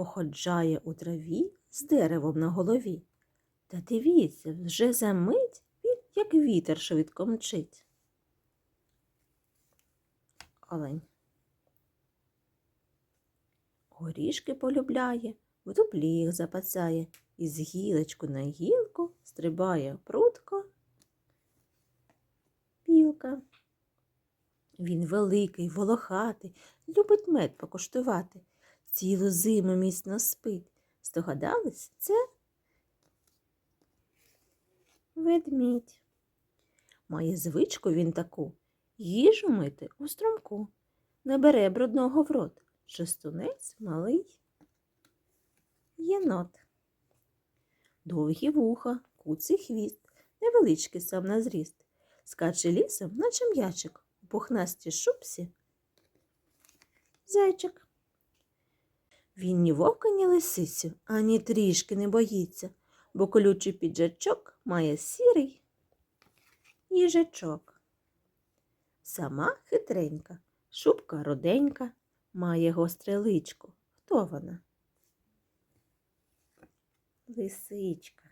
походжає у траві з деревом на голові. Та дивіться, вже за мить він, як вітер швидко мчить. Олень. Горішки полюбляє, в дуплі їх запасає, і з гілочку на гілку стрибає прутко. Білка. Він великий, волохатий, любить мед покуштувати, цілу зиму міцно спить. Здогадались, це ведмідь. Має звичку він таку їжу мити у струмку, не бере брудного в рот, шестунець малий єнот. Довгі вуха, куций хвіст, невеличкий сам на зріст, скаче лісом, наче м'ячик, у пухнастій шубці. Зайчик. Він ні вовка, ні лисицю, ані трішки не боїться, бо колючий піджачок має сірий їжачок. Сама хитренька, шубка руденька, має гостре личко. Хто вона? Лисичка.